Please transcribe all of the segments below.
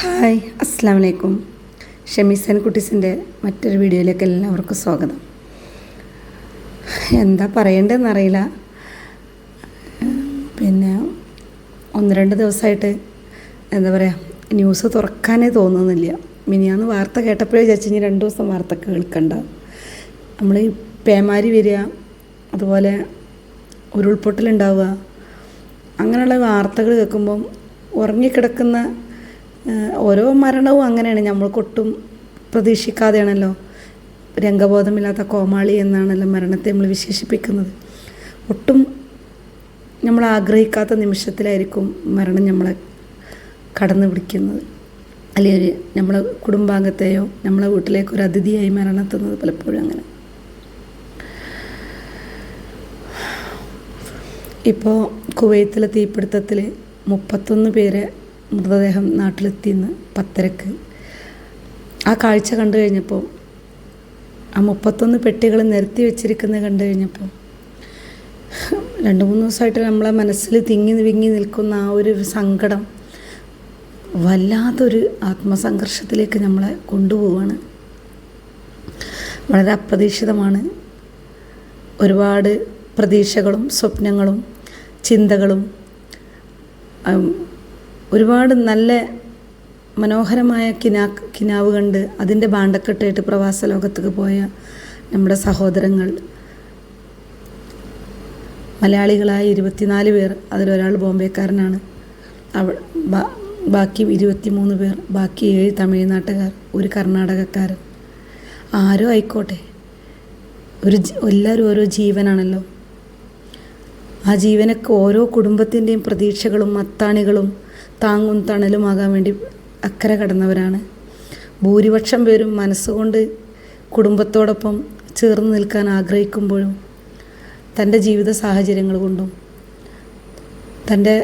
Hi അസ്സാം വലൈക്കും ഷമീസൻ കുട്ടീസിന്റെ മറ്റൊരു വീഡിയോയിലേക്ക് എല്ലാവർക്കും സ്വാഗതം. എന്താ പറയേണ്ടതെന്ന് അറിയില്ല. പിന്നെ ഒന്ന് രണ്ട് ദിവസമായിട്ട് എന്താ പറയുക ന്യൂസ് തുറക്കാനേ തോന്നുന്നില്ല. മിനിയാന്ന് വാർത്ത കേട്ടപ്പോഴേ വിചാരിച്ചു ഇനി രണ്ട് ദിവസം വാർത്ത കേൾക്കണ്ട. നമ്മൾ ഈ പേമാരി വരിക അതുപോലെ ഉരുൾപൊട്ടലുണ്ടാവുക അങ്ങനെയുള്ള വാർത്തകൾ കേൾക്കുമ്പം ഉറങ്ങിക്കിടക്കുന്ന ഓരോ മരണവും അങ്ങനെയാണ്. നമ്മൾക്കൊട്ടും പ്രതീക്ഷിക്കാതെയാണല്ലോ രംഗബോധമില്ലാത്ത കോമാളി എന്നാണല്ലോ മരണത്തെ നമ്മൾ വിശേഷിപ്പിക്കുന്നത്. ഒട്ടും നമ്മൾ ആഗ്രഹിക്കാത്ത നിമിഷത്തിലായിരിക്കും മരണം നമ്മളെ കടന്നു പിടിക്കുന്നത്. അല്ലെങ്കിൽ ഒരു നമ്മളെ കുടുംബാംഗത്തെയോ നമ്മളെ വീട്ടിലേക്ക് ഒരു അതിഥിയായി മരണത്തുന്നത് പലപ്പോഴും അങ്ങനെ. ഇപ്പോൾ കുവൈത്തിലെ തീപിടുത്തത്തിൽ മുപ്പത്തൊന്ന് പേരെ മൃതദേഹം നാട്ടിലെത്തിയെന്ന് പത്തരക്ക്. ആ കാഴ്ച കണ്ടു കഴിഞ്ഞപ്പോൾ ആ മുപ്പത്തൊന്ന് പെട്ടികൾ നിരത്തി വെച്ചിരിക്കുന്നത് കണ്ടു കഴിഞ്ഞപ്പോൾ രണ്ട് മൂന്ന് ദിവസമായിട്ട് നമ്മളെ മനസ്സിൽ തിങ്ങി വിങ്ങി നിൽക്കുന്ന ആ ഒരു സങ്കടം വല്ലാത്തൊരു ആത്മസംഘർഷത്തിലേക്ക് നമ്മളെ കൊണ്ടുപോവാണ്. വളരെ അപ്രതീക്ഷിതമാണ്. ഒരുപാട് പ്രതീക്ഷകളും സ്വപ്നങ്ങളും ചിന്തകളും ഒരുപാട് നല്ല മനോഹരമായ കിനാ കിനാവ് കണ്ട് അതിന്റെ ബാണ്ടക്കെട്ടായിട്ട് പ്രവാസ ലോകത്തേക്ക് പോയ നമ്മുടെ സഹോദരങ്ങൾ. മലയാളികളായ ഇരുപത്തിനാല് പേർ അതിലൊരാൾ ബോംബെക്കാരനാണ്. അവ ബാക്കി ഇരുപത്തിമൂന്ന് പേർ ബാക്കി ഏഴ് തമിഴ്നാട്ടുകാർ ഒരു കർണാടകക്കാരൻ. ആരോ ആയിക്കോട്ടെ. ഒരു എല്ലാവരും ഓരോ ജീവനാണല്ലോ. ആ ജീവനൊക്കെ ഓരോ കുടുംബത്തിന്റെയും പ്രതീക്ഷകളും അത്താണികളും താങ്ങും തണലുമാകാൻ വേണ്ടി അക്കരെ കടന്നവരാണ്. ഭൂരിപക്ഷം പേരും മനസ്സുകൊണ്ട് കുടുംബത്തോടൊപ്പം ചേർന്ന് നിൽക്കാൻ ആഗ്രഹിക്കുമ്പോഴും തന്റെ ജീവിത സാഹചര്യങ്ങൾ കൊണ്ടും തന്റെ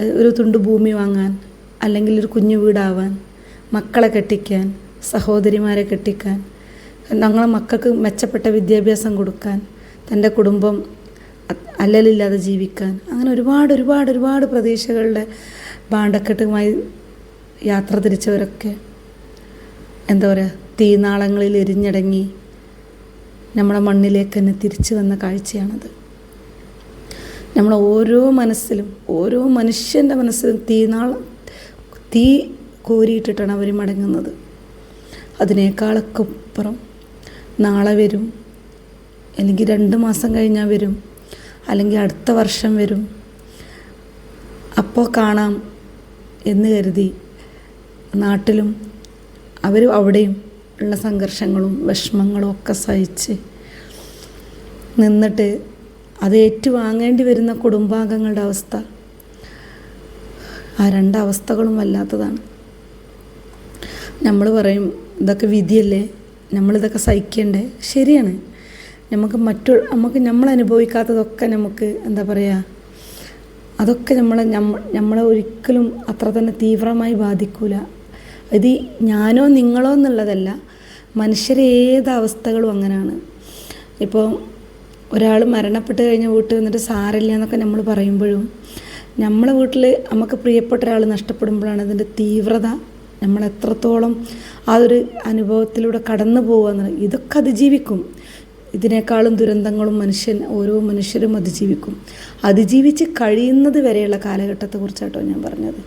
ഒരു തുണ്ട് ഭൂമി വാങ്ങാൻ അല്ലെങ്കിൽ ഒരു കുഞ്ഞു വീടാവാൻ മക്കളെ കെട്ടിക്കാൻ സഹോദരിമാരെ കെട്ടിക്കാൻ ഞങ്ങളെ മക്കൾക്ക് മെച്ചപ്പെട്ട വിദ്യാഭ്യാസം കൊടുക്കാൻ തന്റെ കുടുംബം അല്ലലില്ലാതെ ജീവിക്കാൻ അങ്ങനെ ഒരുപാട് ഒരുപാട് ഒരുപാട് പ്രതീക്ഷകളുടെ ബാണ്ടക്കെട്ടുമായി യാത്ര തിരിച്ചവരൊക്കെ എന്താ പറയുക തീനാളങ്ങളിൽ എരിഞ്ഞടങ്ങി നമ്മുടെ മണ്ണിലേക്ക് തന്നെ തിരിച്ചു വന്ന കാഴ്ചയാണത്. നമ്മൾ ഓരോ മനസ്സിലും ഓരോ മനുഷ്യന്റെ മനസ്സിലും തീനാളം തീ കോരിയിട്ടിട്ടാണ് അവർ മടങ്ങുന്നത്. അതിനേക്കാളൊക്കെ അപ്പുറം നാളെ വരും അല്ലെങ്കിൽ രണ്ട് മാസം കഴിഞ്ഞാൽ വരും അല്ലെങ്കിൽ അടുത്ത വർഷം വരും. അപ്പോൾ കാണാം എന്ന് കരുതി നാട്ടിലും അവർ അവിടെയും ഉള്ള സംഘർഷങ്ങളും വിഷമങ്ങളും ഒക്കെ സഹിച്ച് നിന്നിട്ട് അത് ഏറ്റുവാങ്ങേണ്ടി വരുന്ന കുടുംബാംഗങ്ങളുടെ അവസ്ഥ ആ രണ്ടവസ്ഥകളും വല്ലാത്തതാണ്. നമ്മൾ പറയും ഇതൊക്കെ വിധിയല്ലേ? നമ്മളിതൊക്കെ സഹിക്കേണ്ടേ? ശരിയാണ്. നമുക്ക് മറ്റു നമുക്ക് നമ്മൾ അനുഭവിക്കാത്തതൊക്കെ നമുക്ക് എന്താ പറയുക അതൊക്കെ നമ്മളെ നമ്മളെ ഒരിക്കലും അത്ര തന്നെ തീവ്രമായി ബാധിക്കൂല. ഇത് ഞാനോ നിങ്ങളോ എന്നുള്ളതല്ല മനുഷ്യരെ ഏത് അവസ്ഥകളും അങ്ങനെയാണ് ഇപ്പോൾ ഒരാൾ മരണപ്പെട്ട് കഴിഞ്ഞ വീട്ടിൽ വന്നിട്ട് സാരമില്ല എന്നൊക്കെ നമ്മൾ പറയുമ്പോഴും നമ്മളെ വീട്ടിൽ നമുക്ക് പ്രിയപ്പെട്ട ഒരാൾ നഷ്ടപ്പെടുമ്പോഴാണ് അതിന്റെ തീവ്രത നമ്മൾ എത്രത്തോളം ആ ഒരു അനുഭവത്തിലൂടെ കടന്നു പോകുക എന്നുള്ളത്. ഇതൊക്കെ അതിജീവിക്കും. ഇതിനേക്കാളും ദുരന്തങ്ങളും മനുഷ്യൻ ഓരോ മനുഷ്യരും അതിജീവിക്കും. അതിജീവിച്ച് കഴിയുന്നത് വരെയുള്ള കാലഘട്ടത്തെക്കുറിച്ചാട്ടോ ഞാൻ പറഞ്ഞത്.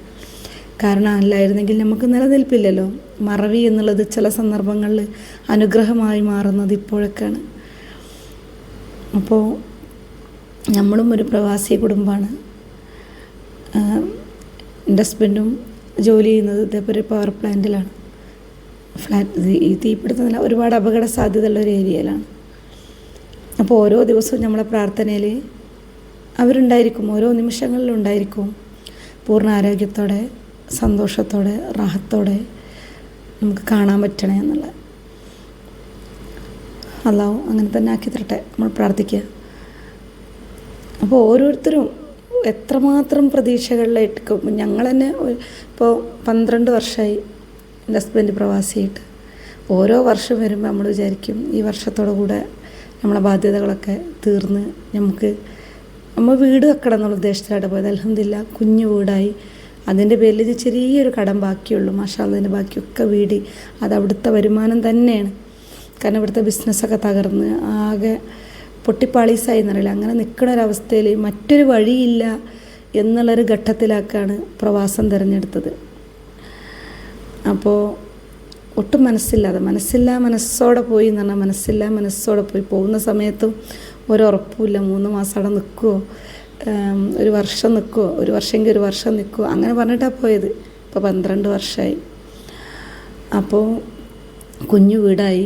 കാരണം അല്ലായിരുന്നെങ്കിൽ നമുക്ക് നിലനിൽപ്പില്ലല്ലോ. മറവി എന്നുള്ളത് ചില സന്ദർഭങ്ങളിൽ അനുഗ്രഹമായി മാറുന്നത് ഇപ്പോഴൊക്കെയാണ്. അപ്പോൾ നമ്മളും ഒരു പ്രവാസി കുടുംബമാണ്. എന്റെ ഹസ്ബൻഡും ജോലി ചെയ്യുന്നത് ഇതേപോലെ പവർ പ്ലാന്റിലാണ്. ഫ്ലാറ്റ് ഈ തീപിടുത്തം ഒരുപാട് അപകട സാധ്യതയുള്ള ഒരു ഏരിയയിലാണ്. അപ്പോൾ ഓരോ ദിവസവും നമ്മളെ പ്രാർത്ഥനയിൽ അവരുണ്ടായിരിക്കും ഓരോ നിമിഷങ്ങളിലും ഉണ്ടായിരിക്കും. പൂർണ ആരോഗ്യത്തോടെ സന്തോഷത്തോടെ റാഹത്തോടെ നമുക്ക് കാണാൻ പറ്റണേ എന്നുള്ളത് അല്ലാവും അങ്ങനെ തന്നെ ആക്കി തരട്ടെ നമ്മൾ പ്രാർത്ഥിക്കുക. അപ്പോൾ ഓരോരുത്തരും എത്രമാത്രം പ്രതീക്ഷകളിലായിട്ട് ഞങ്ങൾ തന്നെ ഇപ്പോൾ പന്ത്രണ്ട് വർഷമായി എന്റെ ഹസ്ബൻഡ് പ്രവാസിയായിട്ട്. ഓരോ വർഷം വരുമ്പോൾ നമ്മൾ വിചാരിക്കും ഈ വർഷത്തോടു കൂടെ നമ്മളെ ബാധ്യതകളൊക്കെ തീർന്ന് നമുക്ക് നമ്മൾ വീട് വെക്കണം എന്നുള്ള ഉദ്ദേശത്തിലായിട്ട് പോയത്. അലഹമില്ല കുഞ്ഞു വീടായി. അതിന്റെ പേരിൽ ഇത് ചെറിയൊരു കടം ബാക്കിയുള്ളൂ. മാഷാള്ളതിന്റെ ബാക്കിയൊക്കെ വീടി. അത് അവിടുത്തെ വരുമാനം തന്നെയാണ്. കാരണം ഇവിടുത്തെ ബിസിനസ്സൊക്കെ തകർന്ന് ആകെ പൊട്ടിപ്പാളീസായി എന്നറിയില്ല. അങ്ങനെ നിൽക്കുന്ന ഒരവസ്ഥയിൽ മറ്റൊരു വഴിയില്ല എന്നുള്ളൊരു ഘട്ടത്തിലാക്കാണ് പ്രവാസം തിരഞ്ഞെടുത്തത്. അപ്പോൾ ഒട്ടും മനസ്സില്ലാതെ. മനസ്സില്ല മനസ്സോടെ പോയി എന്ന് പറഞ്ഞാൽ മനസ്സില്ല മനസ്സോടെ പോയി. പോകുന്ന സമയത്തും ഒരു ഉറപ്പുമില്ല. മൂന്ന് മാസം അവിടെ നിൽക്കുമോ ഒരു വർഷം നിൽക്കുമോ ഒരു വർഷമെങ്കിൽ ഒരു വർഷം നിൽക്കുമോ അങ്ങനെ പറഞ്ഞിട്ടാണ് പോയത്. ഇപ്പോൾ പന്ത്രണ്ട് വർഷമായി അപ്പോൾ കുഞ്ഞു വീടായി.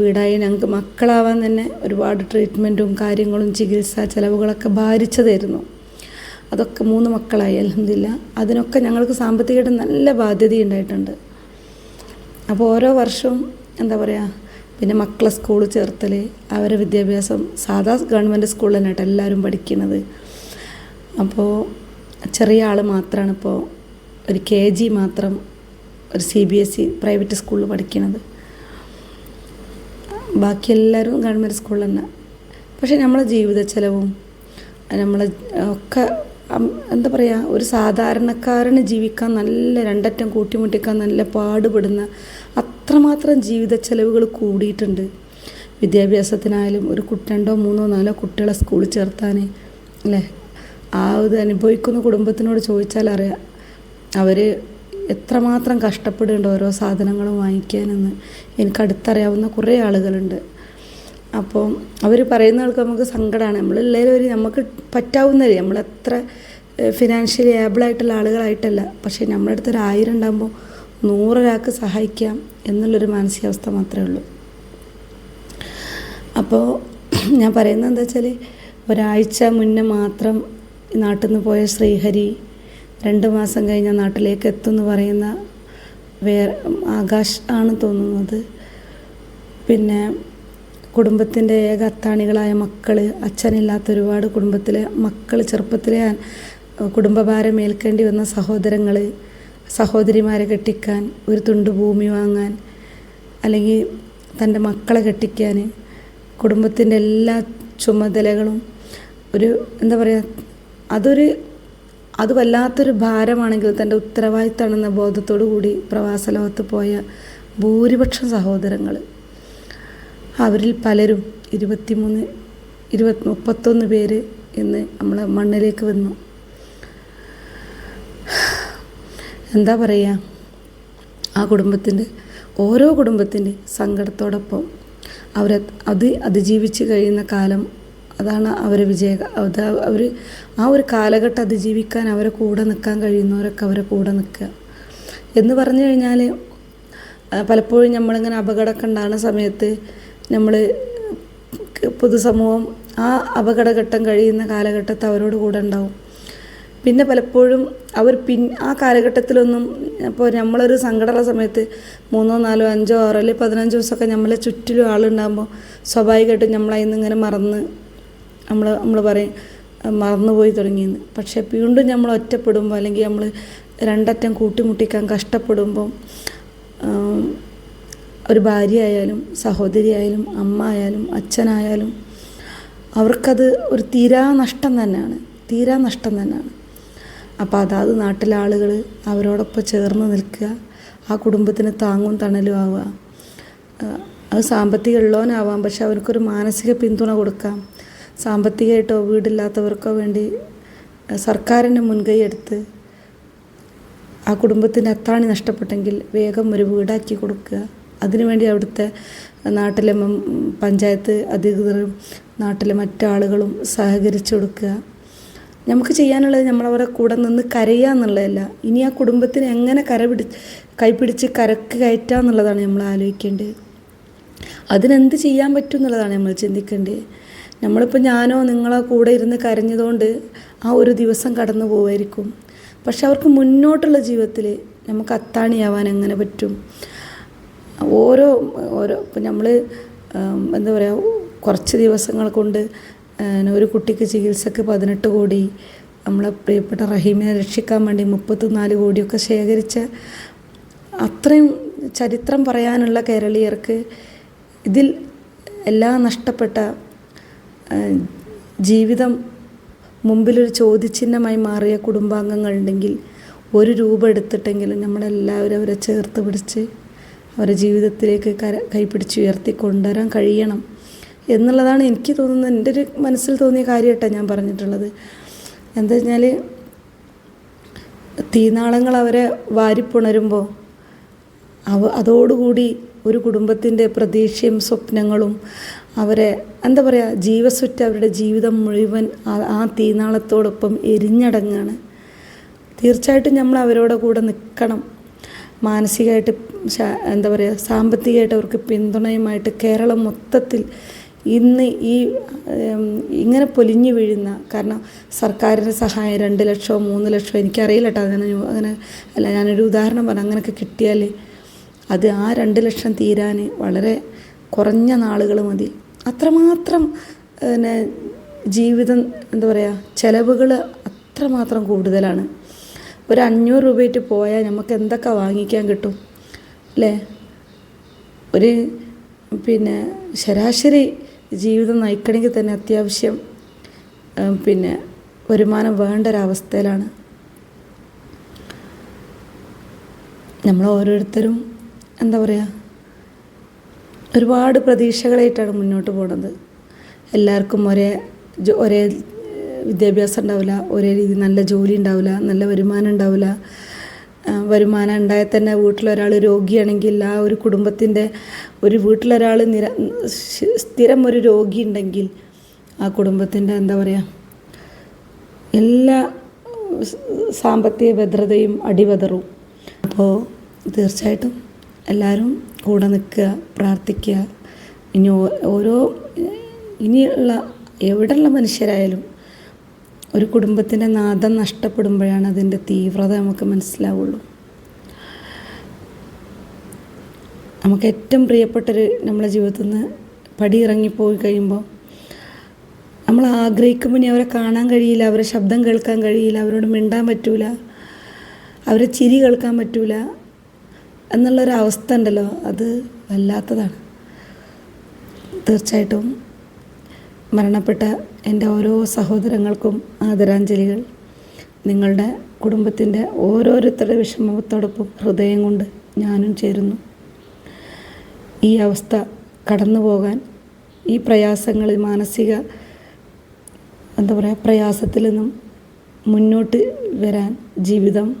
വീടായി ഞങ്ങൾക്ക് മക്കളാവാൻ തന്നെ ഒരുപാട് ട്രീറ്റ്മെന്റും കാര്യങ്ങളും ചികിത്സാ ചിലവുകളൊക്കെ ഭാരിച്ചതായിരുന്നു. അതൊക്കെ മൂന്ന് മക്കളായി. അലഹമില്ല അതിനൊക്കെ ഞങ്ങൾക്ക് സാമ്പത്തികമായിട്ട് നല്ല ബാധ്യതയുണ്ടായിട്ടുണ്ട്. അപ്പോൾ ഓരോ വർഷവും എന്താ പറയുക പിന്നെ മക്കളെ സ്കൂൾ ചേർത്തൽ അവരെ വിദ്യാഭ്യാസം സാധാ ഗവൺമെന്റ് സ്കൂളിൽ തന്നെ കേട്ടോ എല്ലാവരും പഠിക്കുന്നത്. അപ്പോൾ ചെറിയ ആൾ മാത്രമാണ് ഇപ്പോൾ ഒരു കെ ജി മാത്രം ഒരു C B S E private സ്കൂളിൽ പഠിക്കുന്നത് ബാക്കി എല്ലാവരും ഗവൺമെന്റ് സ്കൂളിൽ തന്നെ. പക്ഷേ നമ്മളെ ജീവിത ചെലവും നമ്മളെ ഒക്കെ എന്താ പറയുക ഒരു സാധാരണക്കാരന് ജീവിക്കാൻ നല്ല രണ്ടറ്റം കൂട്ടിമുട്ടിക്കാൻ നല്ല പാടുപെടുന്ന അത്രമാത്രം ജീവിത ചെലവുകൾ കൂടിയിട്ടുണ്ട്. വിദ്യാഭ്യാസത്തിനായാലും ഒരു കുട്ടണ്ടോ മൂന്നോ നാലോ കുട്ടികളെ സ്കൂളിൽ ചേർത്താൻ അല്ലേ? ആ ഇത് അനുഭവിക്കുന്ന കുടുംബത്തിനോട് ചോദിച്ചാൽ അറിയാം അവർ എത്രമാത്രം കഷ്ടപ്പെടുന്നുണ്ട് ഓരോ സാധനങ്ങളും വാങ്ങിക്കാനെന്ന്. എനിക്ക് അടുത്തറിയാവുന്ന കുറേ ആളുകളുണ്ട്. അപ്പോൾ അവർ പറയുന്ന ആൾക്ക് നമുക്ക് സങ്കടമാണ് നമ്മളെല്ലാവരും ഒരു നമുക്ക് പറ്റാവുന്നതല്ലേ നമ്മളെത്ര ഫിനാൻഷ്യലി ഏബിളായിട്ടുള്ള ആളുകളായിട്ടല്ല. പക്ഷേ നമ്മുടെ അടുത്തൊരു ആയിരം ഉണ്ടാകുമ്പോൾ നൂറൊരാൾക്ക് സഹായിക്കാം എന്നുള്ളൊരു മാനസികാവസ്ഥ മാത്രമേ ഉള്ളൂ. അപ്പോൾ ഞാൻ പറയുന്നത് എന്താ വെച്ചാൽ ഒരാഴ്ച മുന്നേ മാത്രം നാട്ടിൽ നിന്ന് പോയ ശ്രീഹരി രണ്ട് മാസം കഴിഞ്ഞ നാട്ടിലേക്ക് എത്തുമെന്ന് പറയുന്ന വേറെ ആകാശ് ആണ് തോന്നുന്നത്. പിന്നെ കുടുംബത്തിന്റെ ഏക അത്താണികളായ മക്കൾ അച്ഛനില്ലാത്ത ഒരുപാട് കുടുംബത്തിലെ മക്കൾ ചെറുപ്പത്തിലെ കുടുംബഭാരം ഏൽക്കേണ്ടി വന്ന സഹോദരങ്ങൾ സഹോദരിമാരെ കെട്ടിക്കാൻ ഒരു തുണ്ട് ഭൂമി വാങ്ങാൻ അല്ലെങ്കിൽ തന്റെ മക്കളെ കെട്ടിക്കാൻ കുടുംബത്തിന്റെ എല്ലാ ചുമതലകളും ഒരു എന്താ പറയുക അതൊരു അത് വല്ലാത്തൊരു ഭാരമാണെങ്കിൽ തന്റെ ഉത്തരവാദിത്തമാണെന്ന ബോധത്തോടു കൂടി പ്രവാസ ലോകത്ത് പോയ ഭൂരിപക്ഷം സഹോദരങ്ങൾ അവരിൽ പലരും ഇരുപത്തിമൂന്ന് ഇരുപത്തി മുപ്പത്തൊന്ന് പേര് ഇന്ന് നമ്മളെ മണ്ണിലേക്ക് വന്നു. എന്താ പറയുക ആ കുടുംബത്തിന്റെ ഓരോ കുടുംബത്തിന്റെ സങ്കടത്തോടൊപ്പം അവരെ അത് അതിജീവിച്ച് കഴിയുന്ന കാലം അതാണ് അവരെ വിജയ അത് അവർ ആ ഒരു കാലഘട്ടം അതിജീവിക്കാൻ അവരെ കൂടെ നിൽക്കാൻ കഴിയുന്നവരൊക്കെ അവരെ കൂടെ നിൽക്കുക. എന്ന് പറഞ്ഞു കഴിഞ്ഞാൽ പലപ്പോഴും നമ്മളിങ്ങനെ അപകടമൊക്കെ ഉണ്ടാകുന്ന സമയത്ത് നമ്മൾ പൊതുസമൂഹം ആ അപകടഘട്ടം കഴിയുന്ന കാലഘട്ടത്ത് അവരോട് കൂടെ ഉണ്ടാവും. പിന്നെ പലപ്പോഴും അവർ പിൻ ആ കാലഘട്ടത്തിലൊന്നും ഇപ്പോൾ നമ്മളൊരു സങ്കടമുള്ള സമയത്ത് മൂന്നോ നാലോ അഞ്ചോ ആറോ അല്ലെങ്കിൽ പതിനഞ്ച് ദിവസമൊക്കെ നമ്മളെ ചുറ്റിലും ആളുണ്ടാകുമ്പോൾ സ്വാഭാവികമായിട്ടും നമ്മളതിൽ ഇങ്ങനെ മറന്ന് നമ്മൾ നമ്മൾ പറയും മറന്നുപോയി തുടങ്ങിയെന്ന്. പക്ഷേ വീണ്ടും നമ്മൾ ഒറ്റപ്പെടുമ്പോൾ അല്ലെങ്കിൽ നമ്മൾ രണ്ടറ്റം കൂട്ടിമുട്ടിക്കാൻ കഷ്ടപ്പെടുമ്പോൾ ആം, ഒരു ഭാര്യയായാലും സഹോദരിയായാലും അമ്മ ആയാലും അച്ഛനായാലും അവർക്കത് ഒരു തീരാ നഷ്ടം തന്നെയാണ്. തീരാ നഷ്ടം തന്നെയാണ്. അപ്പോൾ അതാത് നാട്ടിലെ ആളുകൾ അവരോടൊപ്പം ചേർന്ന് നിൽക്കുക ആ കുടുംബത്തിന് താങ്ങും തണലും ആവുക. അത് സാമ്പത്തിക ഉള്ളവനാവാം പക്ഷെ അവർക്കൊരു മാനസിക പിന്തുണ കൊടുക്കാം. സാമ്പത്തികമായിട്ടോ വീടില്ലാത്തവർക്കോ വേണ്ടി സർക്കാരിന്റെ മുൻകൈ എടുത്ത് ആ കുടുംബത്തിന്റെ അത്താണി നഷ്ടപ്പെട്ടെങ്കിൽ വേഗം ഒരു വീടാക്കി കൊടുക്കുക. അതിനുവേണ്ടി അവിടുത്തെ നാട്ടിലെ പഞ്ചായത്ത് അധികൃതരും നാട്ടിലെ മറ്റാളുകളും സഹകരിച്ചു കൊടുക്കുക. നമുക്ക് ചെയ്യാനുള്ളത് നമ്മളവരെ കൂടെ നിന്ന് കരയുക എന്നുള്ളതല്ല. ഇനി ആ കുടുംബത്തിന് എങ്ങനെ കര പിടി കൈപിടിച്ച് കരക്ക് കയറ്റുക എന്നുള്ളതാണ് നമ്മൾ ആലോചിക്കേണ്ടത്. അതിനെന്ത് ചെയ്യാൻ പറ്റും എന്നുള്ളതാണ് നമ്മൾ ചിന്തിക്കേണ്ടത്. നമ്മളിപ്പോൾ ഞാനോ നിങ്ങളോ കൂടെ ഇരുന്ന് കരഞ്ഞതുകൊണ്ട് ആ ഒരു ദിവസം കടന്നു പോകുമായിരിക്കും പക്ഷെ അവർക്ക് മുന്നോട്ടുള്ള ജീവിതത്തിൽ നമുക്ക് അത്താണിയാവാൻ എങ്ങനെ പറ്റും? ഓരോ ഓരോ ഇപ്പം നമ്മൾ എന്താ പറയുക കുറച്ച് ദിവസങ്ങൾ കൊണ്ട് ഒരു കുട്ടിക്ക് ചികിത്സക്ക് പതിനെട്ട് കോടി നമ്മളെ പ്രിയപ്പെട്ട റഹീമിനെ രക്ഷിക്കാൻ വേണ്ടി മുപ്പത്തിനാല് കോടിയൊക്കെ ശേഖരിച്ച അത്രയും ചരിത്രം പറയാനുള്ള കേരളീയർക്ക് ഇതിൽ എല്ലാ നഷ്ടപ്പെട്ട ജീവിതം മുമ്പിലൊരു ചോദ്യചിഹ്നമായി മാറിയ കുടുംബാംഗങ്ങളുണ്ടെങ്കിൽ ഒരു രൂപ എടുത്തിട്ടെങ്കിലും നമ്മളെല്ലാവരും അവരെ ചേർത്ത് പിടിച്ച് അവരെ ജീവിതത്തിലേക്ക് കര കൈപിടിച്ച് ഉയർത്തി കൊണ്ടുവരാൻ കഴിയണം എന്നുള്ളതാണ് എനിക്ക് തോന്നുന്നത് എന്റെ ഒരു മനസ്സിൽ തോന്നിയ കാര്യമായിട്ടാണ് ഞാൻ പറഞ്ഞിട്ടുള്ളത്. എന്താ വെച്ചാൽ തീനാളങ്ങൾ അവരെ വാരിപ്പുണരുമ്പോൾ അവ അതോടുകൂടി ഒരു കുടുംബത്തിന്റെ പ്രതീക്ഷയും സ്വപ്നങ്ങളും അവരെ എന്താ പറയുക ജീവസുറ്റ അവരുടെ ജീവിതം മുഴുവൻ ആ തീനാളത്തോടൊപ്പം എരിഞ്ഞടങ്ങാണ്. തീർച്ചയായിട്ടും നമ്മൾ അവരോട് കൂടെ നിൽക്കണം മാനസികമായിട്ട് എന്താ പറയുക സാമ്പത്തികമായിട്ട് അവർക്ക് പിന്തുണയുമായിട്ട് കേരളം മൊത്തത്തിൽ ഇന്ന് ഈ ഇങ്ങനെ പൊലിഞ്ഞു വീഴുന്ന കാരണം സർക്കാരിന്റെ സഹായം രണ്ട് ലക്ഷമോ മൂന്ന് ലക്ഷമോ എനിക്കറിയില്ല കേട്ടോ അങ്ങനെ അങ്ങനെ അല്ല ഞാനൊരു ഉദാഹരണം പറഞ്ഞു അങ്ങനെയൊക്കെ കിട്ടിയാൽ അത് ആ രണ്ട് ലക്ഷം തീരാൻ വളരെ കുറഞ്ഞ നാളുകൾ മതി. അത്രമാത്രം പിന്നെ ജീവിതം എന്താ പറയുക ചിലവുകൾ അത്രമാത്രം കൂടുതലാണ്. ഒരു അഞ്ഞൂറ് രൂപയിട്ട് പോയാൽ നമുക്ക് എന്തൊക്കെ വാങ്ങിക്കാൻ കിട്ടും? അല്ലേ? ഒരു പിന്നെ ശരാശരി ജീവിതം നയിക്കണമെങ്കിൽ തന്നെ അത്യാവശ്യം പിന്നെ വരുമാനം വേണ്ട ഒരവസ്ഥയിലാണ് നമ്മൾ ഓരോരുത്തരും എന്താ പറയുക ഒരുപാട് പ്രതീക്ഷകളായിട്ടാണ് മുന്നോട്ട് പോകുന്നത് എല്ലാവർക്കും ഒരേ ഒരേ വിദ്യാഭ്യാസം ഉണ്ടാവില്ല ഒരേ രീതി നല്ല ജോലി ഉണ്ടാവില്ല നല്ല വരുമാനം ഉണ്ടാവില്ല. വരുമാനം ഉണ്ടായാൽ തന്നെ വീട്ടിലൊരാൾ രോഗിയാണെങ്കിൽ ആ ഒരു കുടുംബത്തിന്റെ ഒരു വീട്ടിലൊരാൾ നിര സ്ഥിരം ഒരു രോഗി ഉണ്ടെങ്കിൽ ആ കുടുംബത്തിന്റെ എന്താ പറയുക എല്ലാ സാമ്പത്തിക ഭദ്രതയും അടിവതറും. അപ്പോൾ തീർച്ചയായിട്ടും എല്ലാവരും കൂടെ നിൽക്കുക പ്രാർത്ഥിക്കുക. ഇനി ഓരോ ഇനിയുള്ള എവിടെയുള്ള മനുഷ്യരായാലും ഒരു കുടുംബത്തിന്റെ നാദം നഷ്ടപ്പെടുമ്പോഴാണ് അതിന്റെ തീവ്രത നമുക്ക് മനസ്സിലാവുള്ളൂ. നമുക്ക് ഏറ്റവും പ്രിയപ്പെട്ടൊരു നമ്മളെ ജീവിതത്തിൽ നിന്ന് പടി ഇറങ്ങിപ്പോയി കഴിയുമ്പോൾ നമ്മൾ ആഗ്രഹിക്കുമ്പോൾ ഇനി അവരെ കാണാൻ കഴിയില്ല അവരെ ശബ്ദം കേൾക്കാൻ കഴിയില്ല അവരോട് മിണ്ടാൻ പറ്റൂല അവരെ ചിരി കേൾക്കാൻ പറ്റൂല എന്നുള്ളൊരവസ്ഥ ഉണ്ടല്ലോ. അത് വല്ലാത്തതാണ്. തീർച്ചയായിട്ടും മരണപ്പെട്ട എന്റെ ഓരോ സഹോദരങ്ങൾക്കും ആദരാഞ്ജലികൾ. നിങ്ങളുടെ കുടുംബത്തിന്റെ ഓരോരുത്തരുടെ വിഷമത്തോടൊപ്പം ഹൃദയം കൊണ്ട് ഞാനും ചേരുന്നു. ഈ അവസ്ഥ കടന്നു പോകാൻ ഈ പ്രയാസങ്ങളിൽ മാനസിക എന്താ പറയുക പ്രയാസത്തിൽ നിന്നും മുന്നോട്ട് വരാൻ ജീവിതം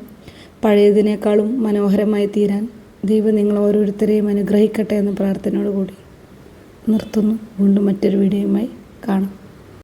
പഴയതിനേക്കാളും മനോഹരമായി തീരാൻ ദൈവം നിങ്ങൾ ഓരോരുത്തരെയും അനുഗ്രഹിക്കട്ടെ എന്ന പ്രാർത്ഥനയോടുകൂടി നിർത്തുന്നു. വീണ്ടും മറ്റൊരു വീഡിയോയുമായി കാണാം.